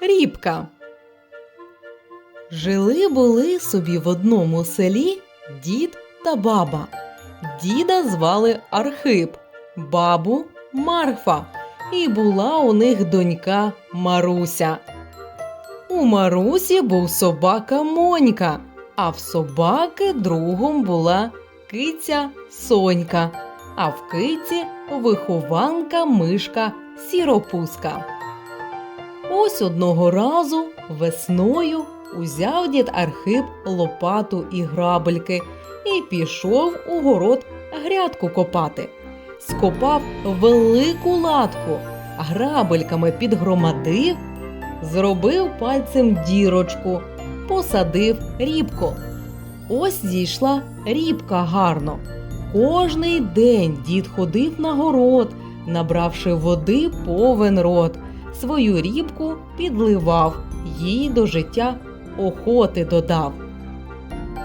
Рібка. Жили були собі в одному селі дід та баба. Діда звали Архип, бабу Марфа, і була у них донька Маруся. У Марусі був собака Монька, а в собаки другом була киця Сонька, а в киці вихованка мишка Сіропуска. Ось одного разу весною узяв дід Архип лопату і грабельки і пішов у город грядку копати. Скопав велику латку, грабельками підгромадив, зробив пальцем дірочку, посадив рібку. Ось зійшла рібка гарно. Кожний день дід ходив на город, набравши води повен рот свою рібку підливав, їй до життя охоти додав.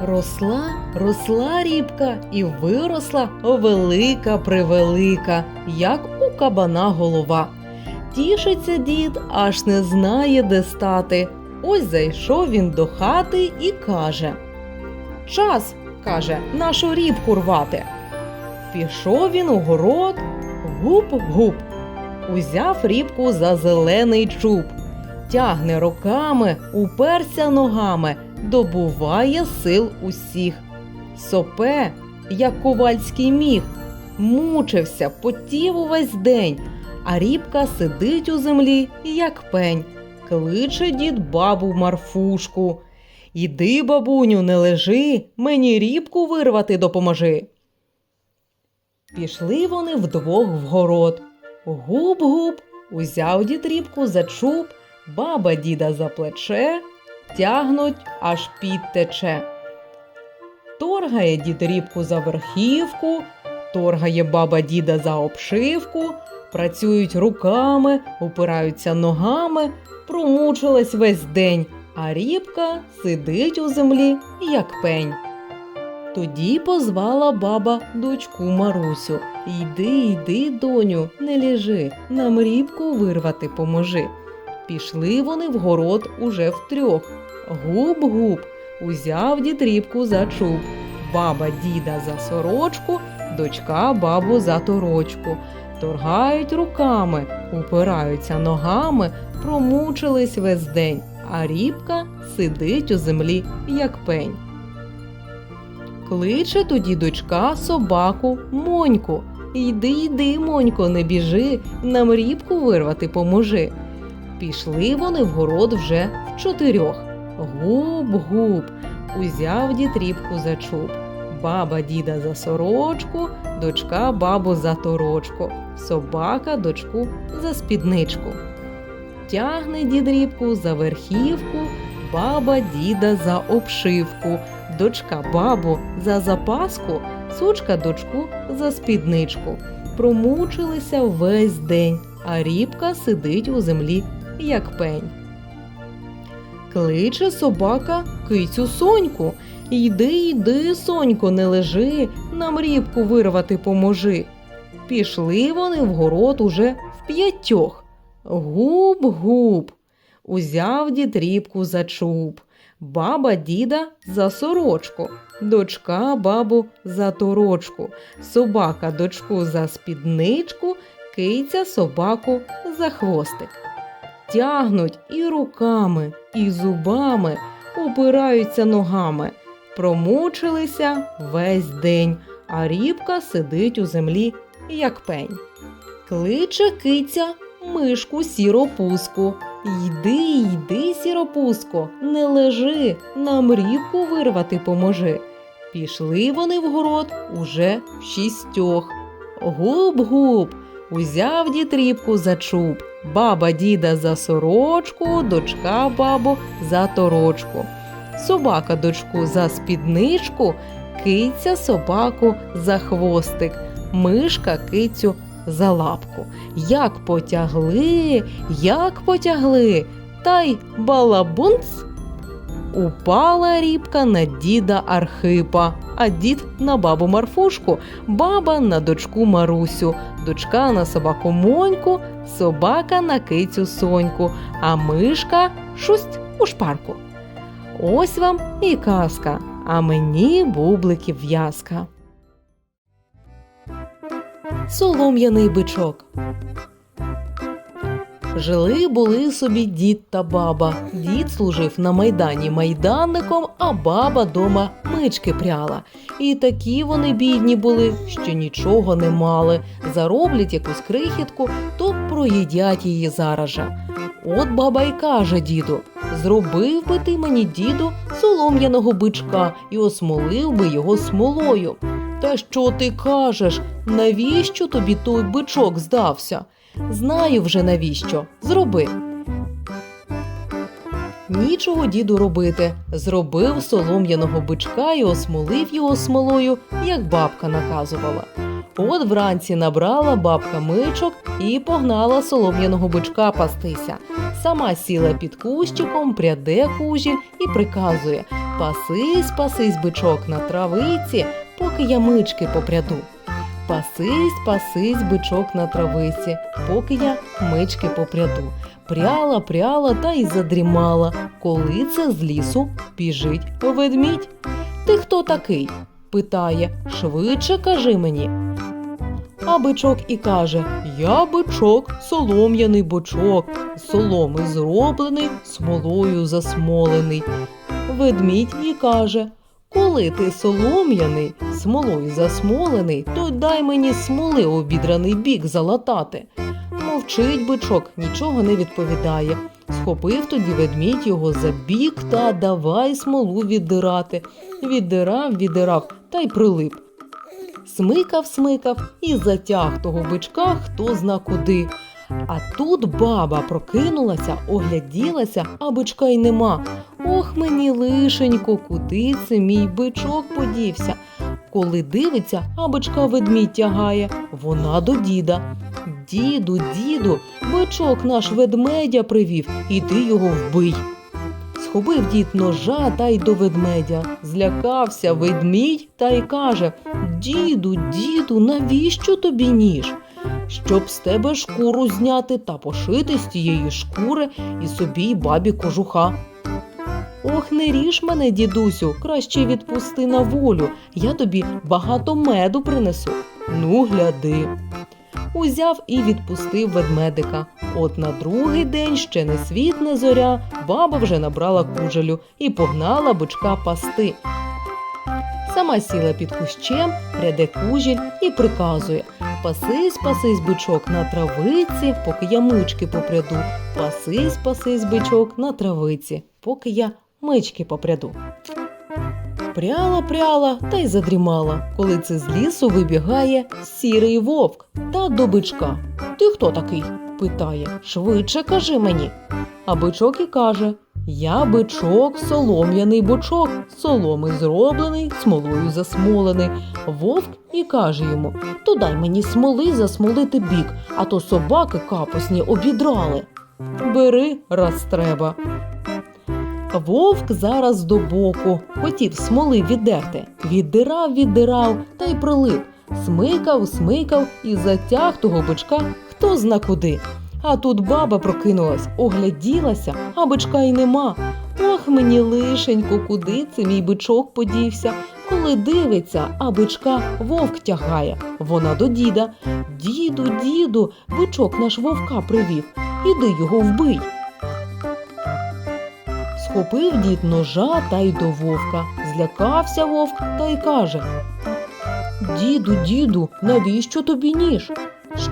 Росла, росла рібка і виросла велика превелика, як у кабана голова. Тішиться дід, аж не знає, де стати. Ось зайшов він до хати і каже: Час, каже, нашу рібку рвати. Пішов він у город, гуп-гуп, узяв рібку за зелений чуб, тягне руками, уперся ногами, добуває сил усіх. Сопе, як ковальський міг, мучився, потів увесь день, а рібка сидить у землі, як пень, кличе дід бабу Марфушку. Іди, бабуню, не лежи, мені рібку вирвати допоможи. Пішли вони вдвох в город. Губ-губ, узяв дід рібку за чуб, баба діда за плече, тягнуть, аж підтече. Торгає дід рібку за верхівку, торгає баба діда за обшивку, працюють руками, упираються ногами, промучилась весь день, а рібка сидить у землі, як пень. Тоді позвала баба дочку Марусю. Йди, йди, доню, не лежи, нам рібку вирвати поможи. Пішли вони в город уже втрьох. Губ-губ, узяв дід рібку за чуб. Баба діда за сорочку, дочка бабу за торочку. Торгають руками, упираються ногами, промучились весь день, а рібка сидить у землі, як пень. Кличе тоді дочка собаку Моньку. Йди, йди, Монько, не біжи, нам рібку вирвати поможи. Пішли вони в город вже в чотирьох. Губ-губ, узяв дід рібку за чуб. Баба діда за сорочку, дочка бабу за торочку, собака дочку за спідничку. Тягне дід рібку за верхівку, баба діда за обшивку, дочка бабу за запаску, сучка дочку за спідничку. Промучилися весь день, а рібка сидить у землі, як пень. Кличе собака кицю соньку. Йди, йди, сонько, не лежи, нам рібку вирвати поможи. Пішли вони в город уже в п'ятьох. Губ-губ. Узяв дід рібку за чуб, баба діда за сорочку, дочка бабу за торочку, собака дочку за спідничку, киця собаку за хвостик. Тягнуть і руками, і зубами, упираються ногами, промучилися весь день, а рібка сидить у землі, як пень. Кличе киця мишку сіропуску. Йди, йди, сіропуско, не лежи, нам рібку вирвати поможи. Пішли вони в город уже в шістьох. Губ-губ, узяв дід рібку за чуб, баба діда за сорочку, дочка бабу за торочку, собака дочку за спідничку, киця собаку за хвостик, мишка кицю за лапку. Як потягли, як потягли, та й балабунц. Упала рібка на діда Архипа, а дід на бабу Марфушку, баба на дочку Марусю, дочка на собаку Моньку, собака на кицю Соньку, а мишка шусть у шпарку. Ось вам і казка, а мені бубликів в'язка. Солом'яний бичок. Жили були собі дід та баба. Дід служив на майдані майданником, а баба дома мички пряла. І такі вони бідні були, що нічого не мали. Зароблять якусь крихітку, то проїдять її зараз же. От баба й каже діду: зробив би ти мені, діду, солом'яного бичка і осмолив би його смолою. Та що ти кажеш? Навіщо тобі той бичок здався? Знаю вже навіщо. Зроби. Нічого діду робити. Зробив солом'яного бичка і осмолив його смолою, як бабка наказувала. От вранці набрала бабка мичок і погнала солом'яного бичка пастися. Сама сіла під кущиком, пряде кужіль і приказує Пасись, пасись, бичок на травиці, поки я мички попряду. Пасись, пасись, бичок на травиці, поки я мички попряду. Пряла, пряла та й задрімала, коли це з лісу біжить ведмідь. Ти хто такий? питає, швидше кажи мені. А бичок і каже: Я бичок, солом'яний бочок, соломи зроблений, смолою засмолений. Ведмідь і каже: Коли ти солом'яний, смолою засмолений, то дай мені смоли обідраний бік залатати. Мовчить бичок, нічого не відповідає. Схопив тоді ведмідь його за бік та давай смолу віддирати. Віддирав, віддирав та й прилип. Смикав, смикав і затяг того бичка хто зна куди. А тут баба прокинулася, огляділася, а бичка й нема. Ох мені лишенько, куди це мій бичок подівся. Коли дивиться, а бичка ведмідь тягає, вона до діда. Діду, діду, бичок наш ведмедя привів, іди його вбий. Схопив дід ножа та й до ведмедя. Злякався ведмідь та й каже: Діду, діду, навіщо тобі ніж? Щоб з тебе шкуру зняти та пошити з тієї шкури і собі бабі кожуха. Ох, не ріж мене, дідусю, краще відпусти на волю. Я тобі багато меду принесу. Ну, гляди. Узяв і відпустив ведмедика. От на другий день ще не світ, не зоря, баба вже набрала кужелю і погнала бичка пасти. Сама сіла під кущем, ряде кужіль і приказує Пасись, пасись, бичок на травиці, поки я мички попряду. Пасись, пасись, бичок на травиці, поки я мички попряду. Пряла, пряла та й задрімала, коли це з лісу вибігає сірий вовк та до бичка. Ти хто такий? питає. Швидше кажи мені. А бичок і каже: Я бичок, солом'яний бочок, соломи зроблений, смолою засмолений. Вовк і каже йому: То дай мені смоли засмолити бік, а то собаки капусні обідрали. Бери, раз треба. Вовк зараз до боку, хотів смоли віддерти. Віддирав, віддирав та й прилип. Смикав, смикав і затяг того бичка хто зна куди. А тут баба прокинулась, огляділася, а бичка й нема. Ох мені лишенько, куди це мій бичок подівся. Коли дивиться, а бичка вовк тягає. Вона до діда. Діду, діду, бичок наш вовка привів. Іди його вбий. Схопив дід ножа та й до вовка. Злякався вовк та й каже: Діду, діду, навіщо тобі ніж?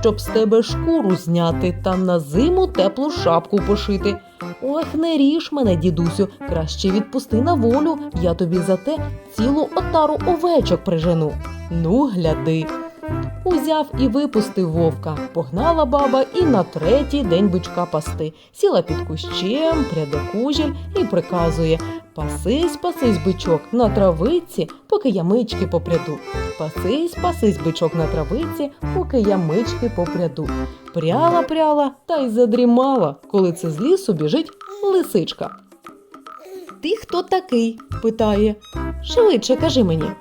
Щоб з тебе шкуру зняти та на зиму теплу шапку пошити. Ох, не ріж мене, дідусю, краще відпусти на волю, я тобі за те цілу отару овечок прижену. Ну, гляди. Узяв і випустив вовка. Погнала баба і на третій день бичка пасти. Сіла під кущем, пряде кужіль і приказує Пасись, пасись, бичок, на травиці, поки я мички попряду. Пасись, пасись, бичок на травиці, поки я мички попряду. Пряла, пряла та й задрімала, коли це з лісу біжить лисичка. Ти хто такий? питає. Швидше кажи мені.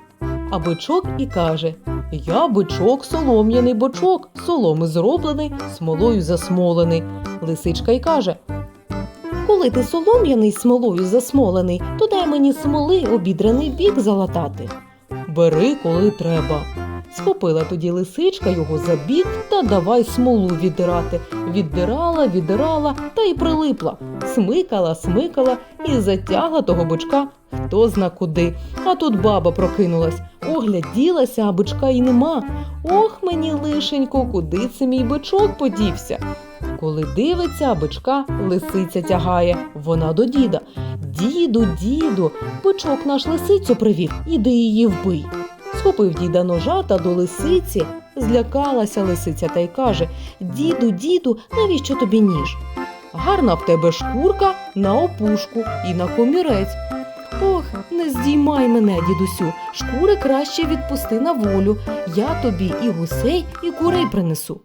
А бичок і каже: Я бичок, солом'яний бочок, соломи зроблений, смолою засмолений. Лисичка й каже: Коли ти солом'яний смолою засмолений, то дай мені смоли обідраний бік залатати. Бери, коли треба. Схопила тоді лисичка його за бік та давай смолу віддирати. Віддирала, віддирала та й прилипла. Смикала, смикала і затягла того бичка хто зна куди. А тут баба прокинулась. Огляділася, а бичка й нема. Ох мені лишенько, куди це мій бичок подівся? Коли дивиться, а бичка лисиця тягає. Вона до діда. Діду, діду, бичок наш лисицю привів, іди її вбий. Схопив діда ножа та до лисиці. Злякалася лисиця та й каже: Діду, діду, навіщо тобі ніж? Гарна в тебе шкурка на опушку і на комірець. Ох, не здіймай мене, дідусю, шкури краще відпусти на волю. Я тобі і гусей, і курей принесу.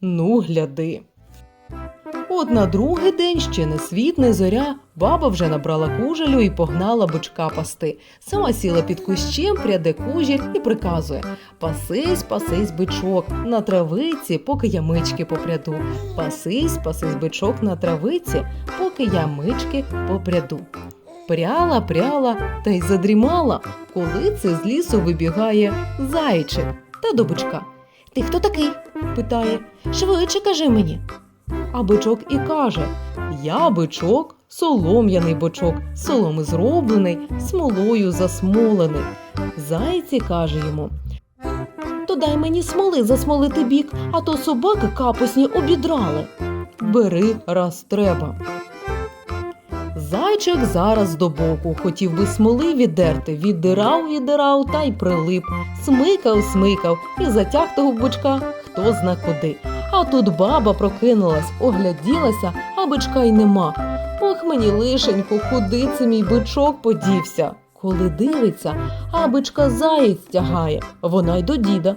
Ну, гляди. От на другий день ще не світ, не зоря, баба вже набрала кужелю і погнала бичка пасти. Сама сіла під кущем, пряде кужіль і приказує Пасись, пасись, бичок, на травиці, поки я мички попряду. Пасись, пасись, бичок на травиці, поки я мички попряду. Пряла, пряла та й задрімала, коли це з лісу вибігає зайчик та до бичка. Ти хто такий? питає. Швидше кажи мені. А бичок і каже: Я бичок, солом'яний бичок, соломи зроблений, смолою засмолений. Зайці каже йому. То дай мені смоли засмолити бік, а то собаки капусні обідрали. Бери раз треба. Зайчик зараз до боку, хотів би смоли віддерти, віддирав, віддирав та й прилип, смикав, смикав і затяг того бичка хто зна куди. А тут баба прокинулась, огляділася, а бичка й нема. Ох мені лишенько, куди це мій бичок подівся? Коли дивиться, а бичка заєць тягає, вона й до діда.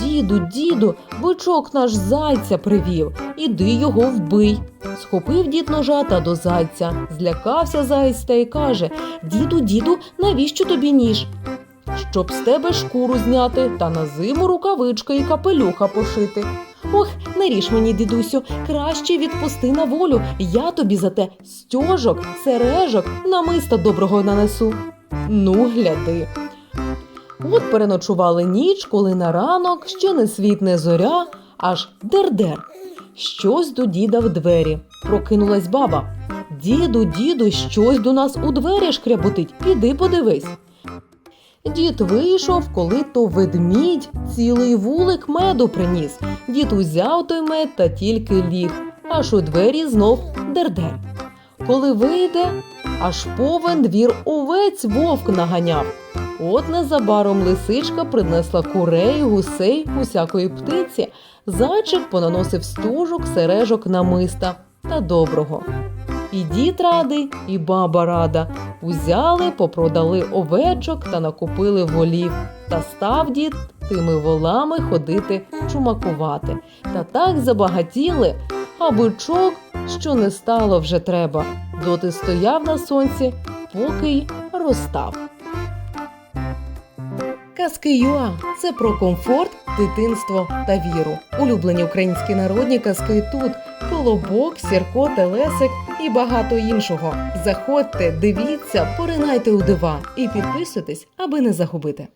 Діду, діду, бичок наш зайця привів, іди його вбий. Схопив дід ножа та до зайця. Злякався заєць та й каже: Діду, діду, навіщо тобі ніж? Щоб з тебе шкуру зняти та на зиму рукавички і капелюха пошити. Ох, не ріж мені, дідусю, краще відпусти на волю. Я тобі за те стьожок, сережок, намиста доброго нанесу. Ну, гляди. От переночували ніч, коли на ранок ще не світ, не зоря, аж дер-дер. Щось до діда в двері. Прокинулась баба. Діду, діду, щось до нас у двері шкряботить. Піди подивись. Дід вийшов, коли то ведмідь цілий вулик меду приніс. Дід узяв той мед та тільки ліг, аж у двері знов дер-дер. Коли вийде, аж повен двір овець вовк наганяв. От незабаром лисичка принесла курей, гусей, усякої птиці. Зайчик понаносив стужок, сережок намиста та доброго. І дід радий, і баба рада. Узяли, попродали овечок та накупили волів. Та став дід тими волами ходити чумакувати. Та так забагатіли, а бичок, що не стало вже треба. Доти стояв на сонці, поки й розстав. Казки Юа це про комфорт, дитинство та віру. Улюблені українські народні казки тут. Колобок, Сірко, Телесик і багато іншого. Заходьте, дивіться, поринайте у дива і підписуйтесь, аби не загубити.